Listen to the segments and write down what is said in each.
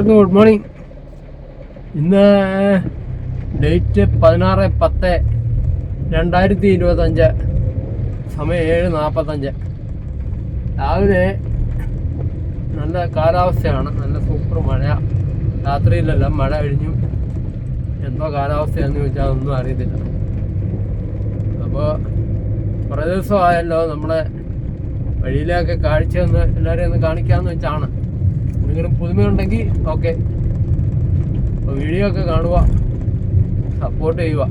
എല്ലാവർക്കും good morning ഇന്ന് date പതിനാറ് പത്ത് രണ്ടായിരത്തി ഇരുപത്തഞ്ച് സമയം ഏഴ് നാൽപ്പത്തഞ്ച് രാവിലെ നല്ല കാലാവസ്ഥയാണ്. നല്ല സൂപ്പർ മഴ. രാത്രിയിലെല്ലാം മഴ കഴിഞ്ഞു. എന്തോ കാലാവസ്ഥയാണെന്ന് ചോദിച്ചാൽ അതൊന്നും അറിയത്തില്ല. അപ്പോൾ കുറേ ദിവസമായല്ലോ നമ്മുടെ വഴിയിലൊക്കെ കാഴ്ച ഒന്ന് എല്ലാവരെയും ഒന്ന് കാണിക്കാമെന്ന് വെച്ചാണ്. എന്തെങ്കിലും പുതുമയുണ്ടെങ്കിൽ ഓക്കെ. വീഡിയോ ഒക്കെ കാണുക. സപ്പോർട്ട് ചെയ്യുക.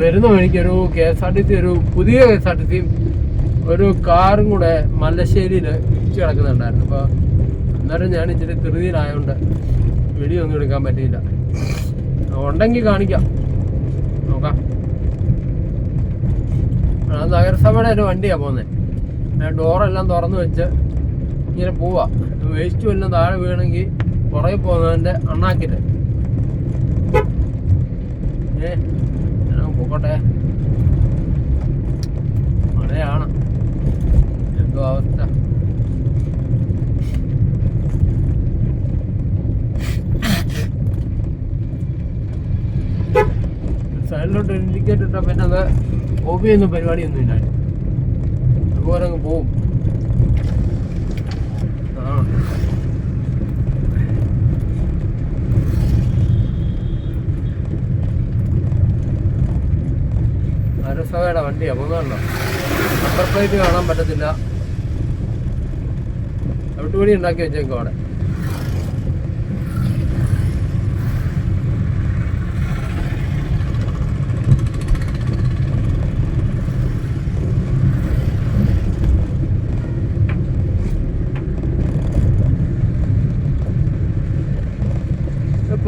വരുന്ന വഴിക്ക് ഒരു K S R T C ഒരു പുതിയ കെ എസ് ആർ ടി സിയും ഒരു കാറും കൂടെ മല്ലശ്ശേരിയിൽ ഇടിച്ചു കിടക്കുന്നുണ്ടായിരുന്നു. അപ്പോൾ അന്നേരം ഞാൻ ഇച്ചിരി ധൃതിയിലായതുകൊണ്ട് വീഡിയോ ഒന്നും എടുക്കാൻ പറ്റിയില്ല. ഉണ്ടെങ്കിൽ കാണിക്കാം. നോക്കാം. നഗരസഭയുടെ ഒരു വണ്ടിയാണ് പോകുന്നത് ഡോറെല്ലാം തുറന്നു വെച്ച് ഇങ്ങനെ പോവാ. വേസ്റ്റ് വല്ലതും താഴെ വീണെങ്കിൽ പുറകെ പോകുന്നതിന്റെ അണ്ണാക്കിൽ ഏ പോക്കോട്ടെ. മഴയാണ്. എന്തോ അവസ്ഥ. സൈഡിലോട്ട് ഇൻഡിക്കേറ്റർ ഇട്ടാൽ പിന്നെ അത് പരിപാടി പരിപാടിയൊന്നും ഇല്ല അതുപോലെ അങ്ങ് പോവും. ആ. നഗരസഭയുടെ വണ്ടിയാ പോകുന്നതല്ലോ നമ്പർ പ്ലേറ്റ് കാണാൻ പറ്റത്തില്ല. ചവിട്ടുപടി ഉണ്ടാക്കി വെച്ചേക്കും അവിടെ.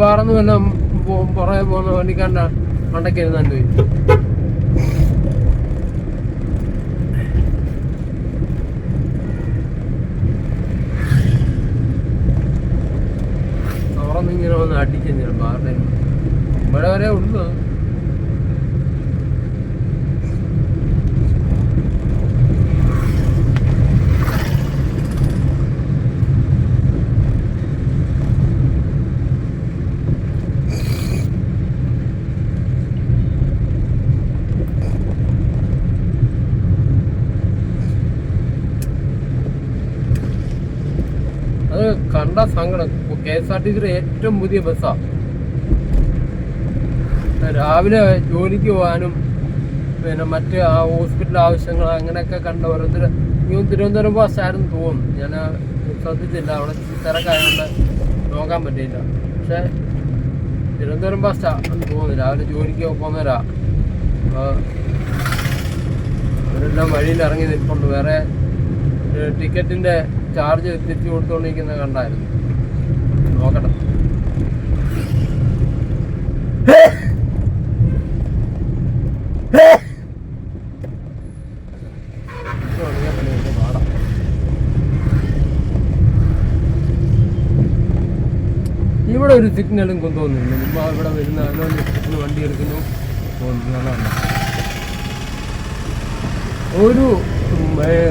പറന്ന് വല്ല പുറകെ പോകുന്ന വണ്ടിക്കാണ്ട മണ്ടയ്ക്കിരുന്നു പോയി തുറന്നിങ്ങനെ വന്ന് അടിക്കും ചിലപ്പോൾ ആരുടെ ഇവിടെ വരെ ഉള്ളു അത് കണ്ട സങ്കടം. കെ എസ് ആർ ടി സിയുടെ ഏറ്റവും പുതിയ ബസ്സാണ് രാവിലെ ജോലിക്ക് പോകാനും പിന്നെ മറ്റ് ആ ഹോസ്പിറ്റൽ ആവശ്യങ്ങൾ അങ്ങനെയൊക്കെ കണ്ട ഓരോരുത്തർ ഈ തിരുവനന്തപുരം ബസ്സായിരുന്നു തോന്നും ഞാൻ ശ്രദ്ധിച്ചില്ല. അവിടെ തിരക്കായതുകൊണ്ട് നോക്കാൻ പറ്റിയില്ല. പക്ഷേ തിരുവനന്തപുരം ബസ്സാണ് തോന്നുന്നു. രാവിലെ ജോലിക്ക് പോകുന്നവരാ. അവരെല്ലാം വഴിയിൽ ഇറങ്ങി നിൽപ്പുണ്ട്. വേറെ ടിക്കറ്റിന്റെ ചാർജ് തെറ്റി കൊടുത്തോണ്ടിരിക്കുന്നത് കണ്ടായിരുന്നു. നോക്കട്ടെ. ഇവിടെ ഒരു സിഗ്നലും കൊണ്ടുപോകുന്നില്ല മുമ്പ് ഇവിടെ വരുന്ന അലോന്ന് വണ്ടി എടുക്കുന്നു. പോകുന്നതാണ് ഒരു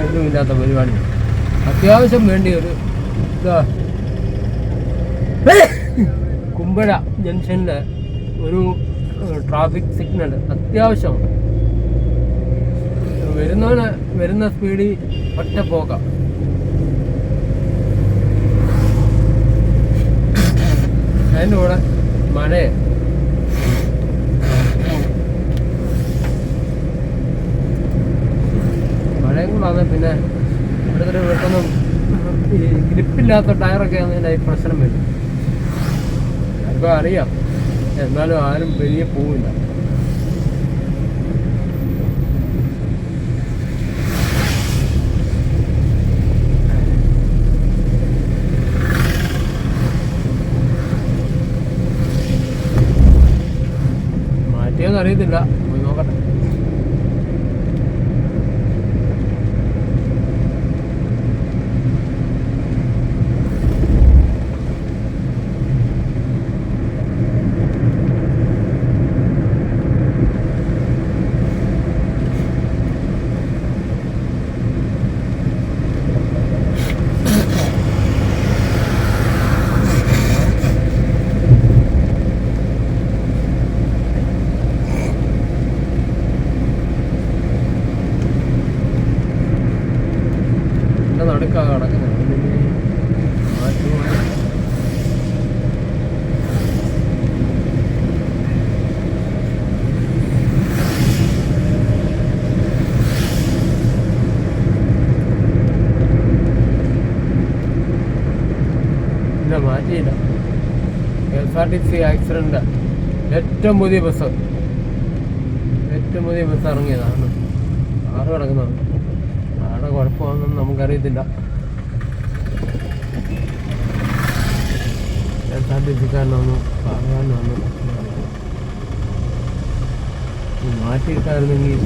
ഇതുമില്ലാത്ത പരിപാടി. അത്യാവശ്യം വേണ്ടി ഒരു ഇതാ. കുമ്പഴ ജംഗ്ഷനിലെ ഒരു ട്രാഫിക് സിഗ്നൽ അത്യാവശ്യം. വരുന്നവന് വരുന്ന സ്പീഡിൽ ഒറ്റ പോക്കാം. അതിന്റെ കൂടെ മഴയെ മഴയും കൂടാതെ പിന്നെ ഇവിടുത്തെ പെട്ടെന്ന് ഈ ഗ്രിപ്പില്ലാത്ത ടയറൊക്കെ ആണെങ്കിൽ അതിന്റെ പ്രശ്നം വരും. ആർക്കും അറിയാം. എന്നാലും ആരും വലിയ പോവില്ല. മാറ്റിയെന്ന് അറിയത്തില്ല പോയി നോക്കട്ടെ ഇല്ല മാറ്റിയില്ല K S R T C accident ഏറ്റവും പുതിയ ബസ് ഏറ്റവും പുതിയ ബസ് ഇറങ്ങിയതാണ്. ആറ് കിടക്കുന്നത് ആടെ കുഴപ്പമാണെന്ന് നമുക്കറിയത്തില്ല. എസ് ആർ ടി സിക്കാരനൊന്ന് പറയാനൊന്ന് മാറ്റിയിട്ടായിരുന്നെങ്കിൽ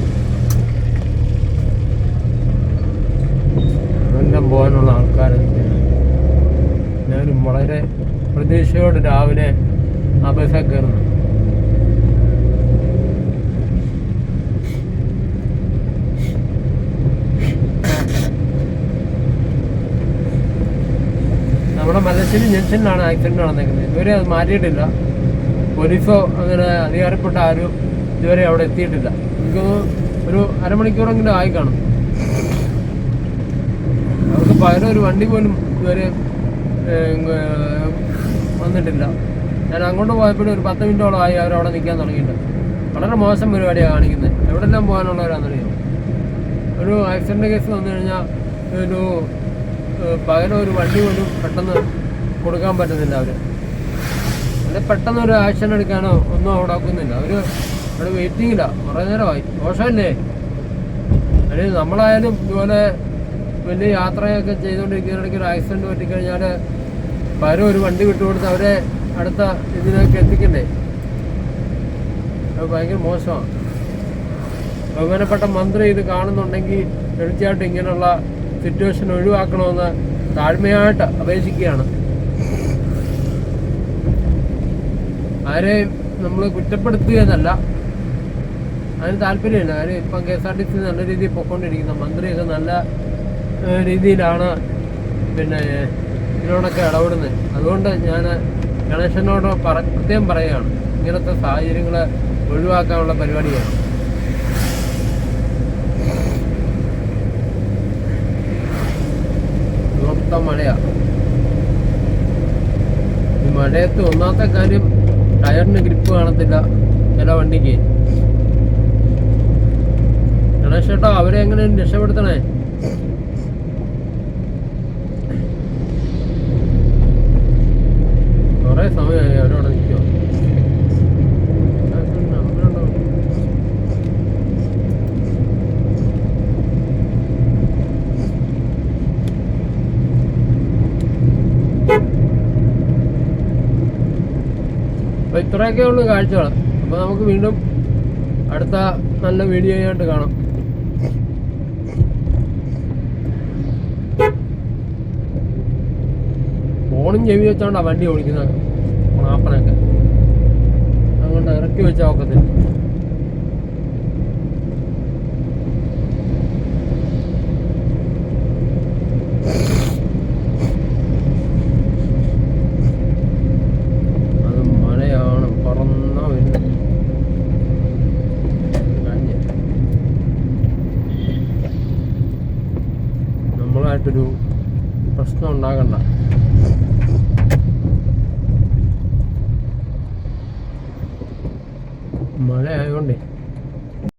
നമ്മുടെ മലശ്ശേരി ജംഗ്ഷനിലാണ് ആക്സിഡന്റ് നടന്നേക്കുന്നത്. ഇതുവരെ അത് മാറ്റിയിട്ടില്ല. പോലീസോ അങ്ങനെ അധികാരപ്പെട്ട ആരും ഇതുവരെ അവിടെ എത്തിയിട്ടില്ല. എനിക്ക് ഒരു അരമണിക്കൂറെങ്കിലും ആയി കാണും. അവർക്ക് പകരം ഒരു വണ്ടി പോലും ഇതുവരെ വന്നിട്ടില്ല. ഞാൻ അങ്ങോട്ട് പോയപ്പോഴും ഒരു പത്ത് മിനിറ്റോളം ആയി അവരവിടെ നിൽക്കാൻ തുടങ്ങിയിട്ടുണ്ട്. വളരെ മോശം പരിപാടിയാണ് കാണിക്കുന്നത് എവിടെല്ലാം പോകാനുള്ളവരാണെന്നറിയാം? ഒരു ആക്സിഡന്റ് കേസ് വന്നു കഴിഞ്ഞാൽ ഒരു പകരം ഒരു വണ്ടി പോലും പെട്ടെന്ന് കൊടുക്കാൻ പറ്റുന്നില്ല അവർ അല്ലെ പെട്ടെന്ന് ഒരു ആക്ഷൻ എടുക്കാനോ ഒന്നും അവിടെ ആക്കുന്നില്ല. അവർ അവിടെ വെയിറ്റിങ്ങില്ല കുറേ നേരമായി. ദോഷമല്ലേ അല്ലെങ്കിൽ നമ്മളായാലും ഇതുപോലെ വലിയ യാത്രയൊക്കെ ചെയ്തുകൊണ്ടിരിക്കുന്നതിനിടയ്ക്ക് ഒരു ആക്സിഡന്റ് പറ്റിക്കഴിഞ്ഞാൽ പകരം ഒരു വണ്ടി വിട്ടുകൊടുത്ത് അവരെ അടുത്ത ഇതിനൊക്കെ എത്തിക്കണ്ടേ? അത് ഭയങ്കര മോശമാണ്. ബഹുമാനപ്പെട്ട മന്ത്രി ഇത് കാണുന്നുണ്ടെങ്കിൽ തീർച്ചയായിട്ടും ഇങ്ങനെയുള്ള സിറ്റുവേഷൻ ഒഴിവാക്കണമെന്ന് താഴ്മയായിട്ട് അപേക്ഷിക്കുകയാണ്. ആരെയും നമ്മൾ കുറ്റപ്പെടുത്തുകയെന്നല്ല അതിന് താല്പര്യമില്ല. കാര്യം ഇപ്പം K S R T C നല്ല രീതിയിൽ പൊയ്ക്കൊണ്ടിരിക്കുന്ന മന്ത്രിയൊക്കെ നല്ല രീതിയിലാണ് പിന്നെ ഇതിനോടൊക്കെ ഇടപെടുന്നത്. അതുകൊണ്ട് ഞാൻ ഗണേശനോട് പ്രത്യേകം പറയുകയാണ്. ഇങ്ങനത്തെ സാഹചര്യങ്ങൾ ഒഴിവാക്കാനുള്ള പരിപാടിയാണ്. മൊത്തം മഴയാ? ഈ മഴയത്ത് ഒന്നാമത്തെ കാര്യം ടയറിന് ഗ്രിപ്പ് കാണത്തില്ല. ചില വണ്ടിക്ക്. ഗണേഷ് ചേട്ടാ അവരെ എങ്ങനെ രക്ഷപ്പെടുത്തണേ? കൊറേ സമയമായി അവരവിടെ നിൽക്കുമോ അപ്പൊ ഇത്രയൊക്കെ ഉള്ളു കാഴ്ചകൾ അപ്പൊ നമുക്ക് വീണ്ടും അടുത്ത നല്ല വീഡിയോ ആയിട്ട് കാണാം. ഫോണും ചെവി വെച്ചോണ്ടാ വണ്ടി ഓടിക്കുന്നത്. മാപ്പനൊക്കെ. അതുകൊണ്ട് ഇറക്കി വെച്ചാൽ ഒക്കത്തില്ല അത് മഴയാണ് പറന്ന വരുന്നത് കഴിഞ്ഞ്. നമ്മളായിട്ടൊരു പ്രശ്നം ഉണ്ടാകണ്ട. മഴ ആയതുകൊണ്ടേ